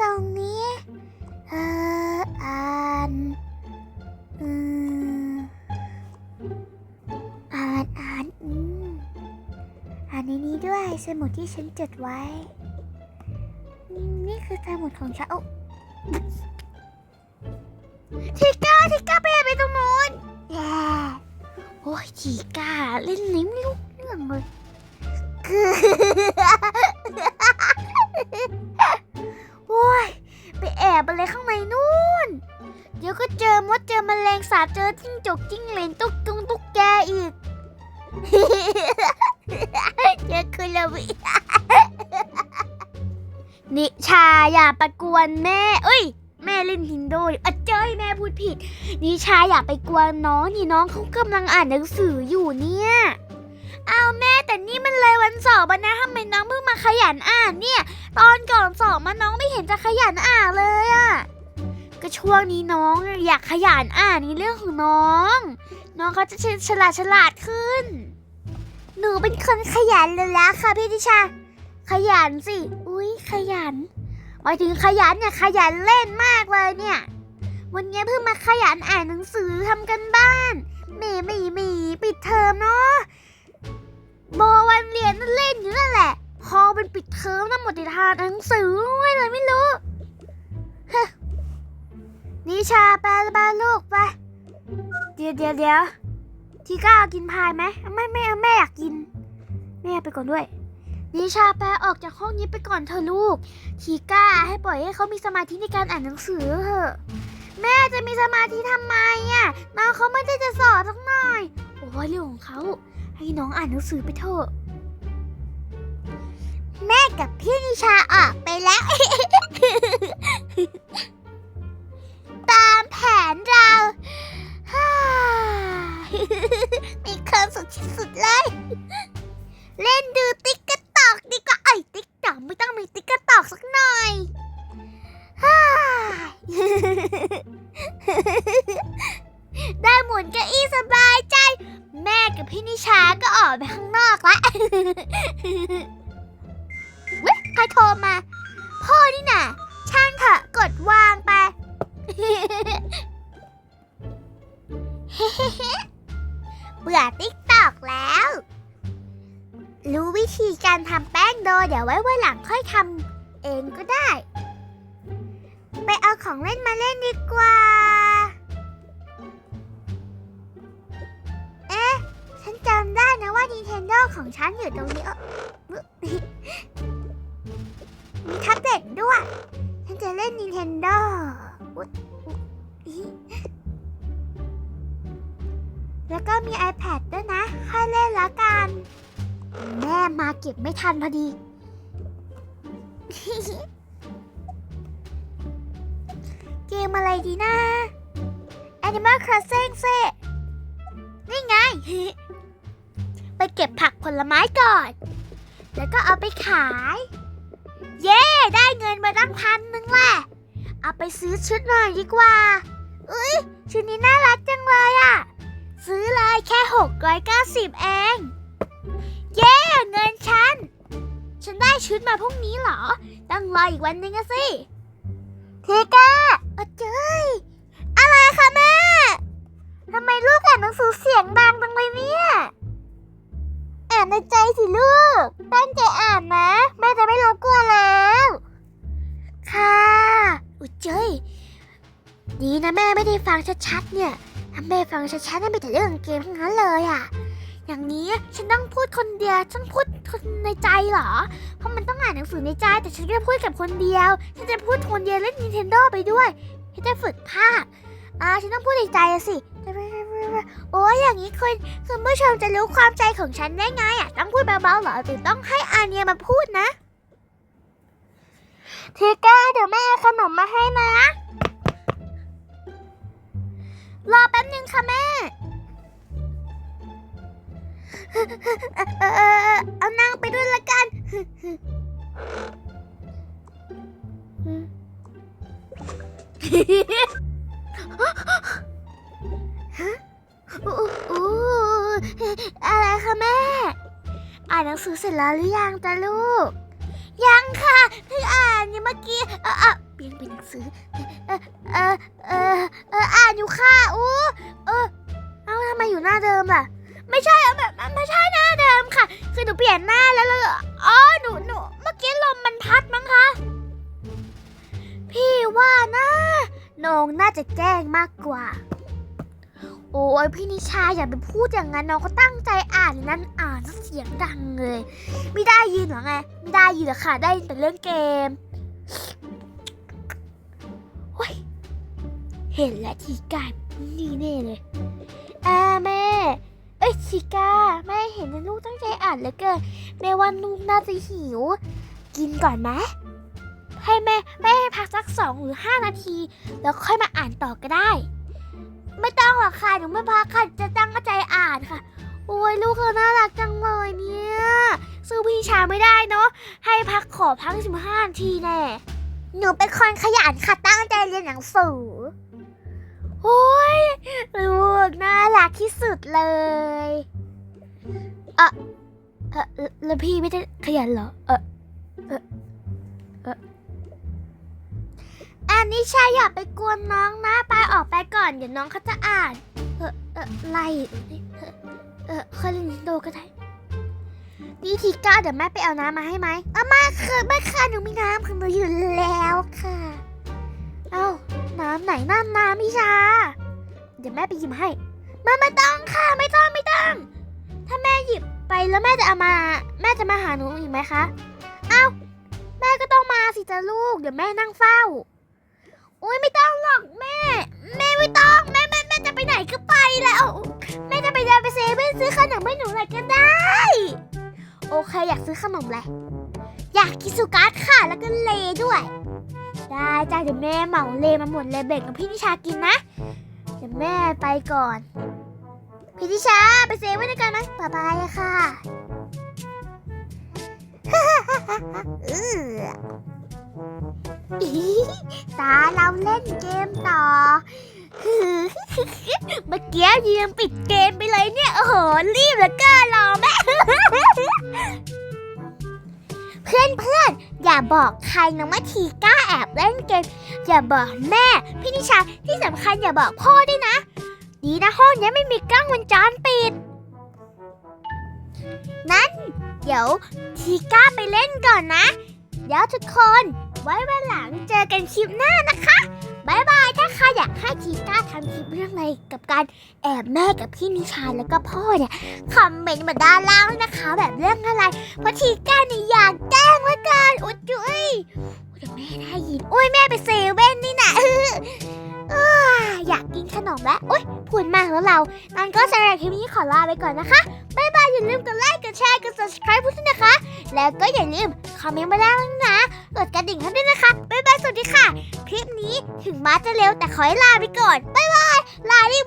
ตรงนี้ เอออ่านอืมอ่านอ่านอืมอ่านในนี้ด้วยสมุดที่ฉันจดไว้อืมนี่คือสมุดของฉันโอ้ทิก้าทิก้าไปไปตรงนู้นแย่โอ้ยทิก้าเล่นนิ้มไม่รู้เรื่องเลยคือ จิ้งจกจิ้งเหลนตุ๊กตุงตุ๊กแกอีกเจอคุณลวินิชาอย่าประกวนแม่เอ้ย แม่เล่นฮินโดดิอะเจ้ยแม่พูดผิด นิชาอย่าไปกวนน้องนี่น้องเขากำลังอ่านหนังสืออยู่เนี่ยเอาแม่แต่นี่มันเลยวันสอบนะทำไมน้องเพิ่งมาขยันอ่านเนี่ย ตอนก่อนสอบมาน้องไม่เห็นจะขยันอ่านเลยอะ ก็ช่วงนี้น้องอยากขยันอ่านในเรื่องของน้อง น้องเขาจะฉลาดฉลาดขึ้น หนูเป็นคนขยันเลยละค่ะพี่ทิชา ขยันสิ อุ้ยขยัน หมายถึงขยันเนี่ยขยันเล่นมากเลยเนี่ย วันนี้เพิ่งมาขยันอ่านหนังสือทำกันบ้านเมย์มีมีปิดเทอมเนาะโมวันเรียนเล่นอยู่นั่นแหละ พอเป็นปิดเทอมนะหมดแต่ทานหนังสือไม่เลยไม่รู้ นิชาไปไปลูกไป เดี๋ยวเดี๋ยวเดี๋ยวทีก้ากินพายไหมไม่ไม่แม่อยากกิน แม่ไปก่อนด้วย นิชาแปลออกจากห้องนี้ไปก่อนเธอลูก ทีก้าให้ปล่อยให้เขามีสมาธิในการอ่านหนังสือเถอะ แม่จะมีสมาธิทำไมอะน้องเขาไม่ได้จะสอนสักหน่อย โอ้ยเรื่องของเขา ให้น้องอ่านหนังสือไปเถอะ แม่กับพี่นิชา ได้หมุนเก้าอี้สบายใจ แม่กับพี่นิชาก็ออกไปข้างนอกละเว้ยใครโทรมา พ่อนี่น่ะ ช่างเถอะกดวางไป เบื่อติ๊กตอกแล้ว รู้วิธีการทำแป้งโดเดี๋ยวไว้วันหลังค่อยทำเองก็ได้ เอาของเล่นมาเล่นดีกว่า เอ๊ะ ฉันจำได้นะว่า Nintendo ของฉันอยู่ตรงนี้ เออมีแท็บเล็ตด้วย ฉันจะเล่น Nintendo แล้วก็มี iPad ด้วยนะ ค่อยเล่นละกัน แม่มาเก็บไม่ทันพอดี มอะไรดีนะ Animal Crossing เซนี่ไง ไปเก็บผักผลไม้ก่อน แล้วก็เอาไปขาย เย้ ได้เงินมาตั้งพันหนึ่งแหละ เอาไปซื้อชุดหน่อยดีกว่าเอ้ยชุดนี้น่ารักจังเลยอะซื้อเลยแค่ 690 เอง เย้ เงินฉัน ฉันได้ชุดมาพรุ่งนี้เหรอ ต้องรออีกวันนึงอะสิเทก้า อเจ้ยอะไรคะแม่ทำไมลูกอ่านหนังสือเสียงดังจังเลยเนี่ยอ่านในใจสิลูก ตั้งใจอ่านนะแม่จะไม่รบกวนแล้ว ค่ะอุยเจ้ยดีนะแม่ไม่ได้ฟังชัดๆเนี่ยถ้าแม่ฟังชัดๆนั่นเป็นแต่เรื่องเกมทั้งนั้นเลยอะ อย่างนี้ฉันต้องพูดคนเดียว ฉันพูดคนในใจเหรอ เพราะมันต้องอ่านหนังสือในใจ แต่ฉันจะพูดกับคนเดียว ฉันจะพูดคนเดียวเล่น Nintendo ไปด้วย ฉันจะฝึกภาคอ่าฉันต้องพูดในใจสิ โอ้ยอย่างนี้คุณคุณผู้ชมจะรู้ความใจของฉันได้ไงอะ ต้องพูดเบาๆเหรอหรือต้องให้อาเนียมาพูดนะเทก้าเดี๋ยวแม่เอาขนมมาให้นะ รอแป๊บนึงค่ะแม่ เอานั่งไปด้วยละกัน อะไรคะแม่ อ่านหนังสือเสร็จแล้วหรือยังจ้ะลูก ยังค่ะเพิ่งอ่านเนี่เมื่อกี้ เออเออเปลี่ยนเป็นหนังสือเออเออเออเอออ่านอยู่ค่ะอู้เออเอ้าทำไมอยู่หน้าเดิมล่ะ ไม่ใช่เอาแบบไม่ใช่หน้าเดิมค่ะ คือหนูเปลี่ยนหน้าแล้วแล้วอ๋อหนูหนูเมื่อกี้ลมมันพัดมั้งคะ พี่ว่านะน้องน่าจะแกล้งมากกว่า โอ้ยพี่นิชาอย่าไปพูดอย่างนั้นน้องก็ตั้งใจอ่านนั่นอ่านเสียงดังเลย ไม่ได้ยินหรอไง ไม่ได้ยินหรอค่ะ ได้ยินแต่เรื่องเกมเห็นแล้วทีกายนี่แน่เลยอ่าแม่ เอ้ยชิก้าแม่เห็นนะลูกตั้งใจอ่านเหลือเกินแม่ว่าลูกน่าจะหิว กินก่อนไหมให้แม่แม่ให้พักสักสองหรือห้านาที แล้วค่อยมาอ่านต่อก็ได้ ไม่ต้องหรอกค่ะหนูไม่พักค่ะจะตั้งใจอ่านค่ะ โอ้ยลูกเขาน่ารักจังเลยเนี่ยสู้อพี่ชาไม่ได้เนาะให้พักขอพักสิบห้านาทีแน่หนูเป็นคนขยันค่ะตั้งใจเรียนหนังสือ ที่สุดเลยเออเออแล้วพี่ไม่ได้ขยันเหรอ เออเออเอออันนี้ชายอย่าไปกวนน้องนะไปออกไปก่อนเดี๋ยวน้องเขาจะอ่าน เออเออไล่เออเออเคยเล่นนินโดก็ได้นี่ทีก้าเดี๋ยวแม่ไปเอาน้ำมาให้ไหมเอามาค่ะแม่ค่ะหนูมีน้ำของหนูอยู่แล้วค่ะ เอ้าน้ำไหนน้ำน้ำพี่ชา เดี๋ยวแม่ไปหยิบให้ ม่ไม่ต้องค่ะไม่ต้องไม่ต้อง ถ้าแม่หยิบไปแล้วแม่จะเอามา แม่จะมาหาหนูอีกไหมคะเอ้าแม่ก็ต้องมาสิจ้าลูก เดี๋ยวแม่นั่งเฝ้าอุ้ยไม่ต้องหรอกแม่ แม่ไม่ต้อง แม่แม่แม่จะไปไหนก็ไปแล้ว แม่จะไปเดินไปเซเว่นซื้อขนมให้หนูหน่อยก็ได้ โอเคอยากซื้อขนมอะไรอยากกินสุการ์ตค่ะแล้วก็เลด้วย ได้จ้าเดี๋ยวแม่เหมาเลมาหมดเลยแบ่งกับพี่นิชากินนะ เดี๋ยวแม่ไปก่อน พี่นิชาไปเซเว่นด้วยกันไหมบ๊ายบายค่ะตาเราเล่นเกมต่อ เมื่อกี้ยืมปิดเกมไปเลยเนี่ย โอ้โห รีบเหลือเกินรอแม่ เพื่อนเพื่อน อย่าบอกใครนะว่าทีก้าแอบเล่นเกม อย่าบอกแม่ พี่นิชาที่สำคัญอย่าบอกพ่อด้วยนะ ดีนะห้องนี้ไม่มีกล้องวงจรปิด นั้น เดี๋ยวทีก้าไปเล่นก่อนนะ เดี๋ยวทุกคน ไว้วันหลังเจอกันคลิปหน้านะคะ บายบาย ถ้าใครอยากให้ทีต้าทำคลิปเรื่องอะไรกับการแอบแม่กับพี่นิชาแล้วก็พ่อเนี่ยคอมเมนต์มาด้านล่างด้วยนะคะ แบบเรื่องอะไร เพราะทีต้าเนี่ยอยากแกล้งไว้กันอุยอุ้ยเดี๋ยวแม่ได้ยินอุ้ยแม่ แล้วเรางั้นก็สำหรับคลิปนี้ขอลาไปก่อนนะคะบายบายอย่าลืมกดไลค์กดแชร์กด subscribe พวกนี้นะคะ แล้วก็อย่าลืมคอมเมนต์มาได้นะกดกระดิ่งให้ด้วยนะคะบายบายสวัสดีค่ะ คลิปนี้ถึงมาจะเร็วแต่ขอให้ลาไปก่อนบายบายลาดิ